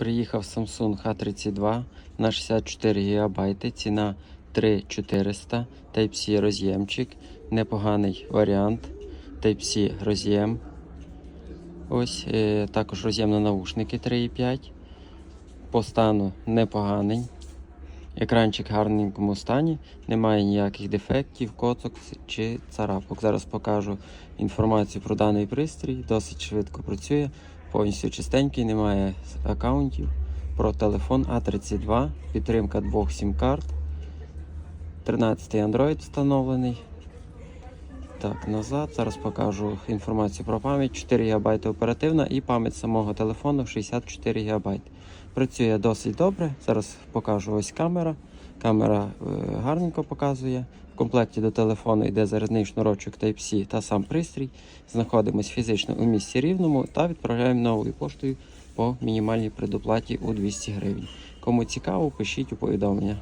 Приїхав Samsung H32 на 64 ГБ, ціна 3400, Type-C роз'ємчик, непоганий варіант. Type-C роз'єм. Ось е, також роз'єм на наушники 3,5. По стану непоганий. Екранчик в гарненькому стані, немає ніяких дефектів, коцок чи царапок. Зараз покажу інформацію про даний пристрій. Досить швидко працює, повністю чистенький, немає аккаунтів. Про телефон А32, підтримка двох сім-карт. 13-й Android встановлений. Так, назад. Зараз покажу інформацію про пам'ять. 4 ГБ оперативна і пам'ять самого телефону 64 ГБ. Працює досить добре. Зараз покажу ось камера. Камера е, гарненько показує. В комплекті до телефону йде зарядний шнурочок Type-C та сам пристрій. Знаходимось фізично у місті Рівному та відправляємо новою поштою по мінімальній предоплаті у 200 гривень. Кому цікаво, пишіть у повідомлення.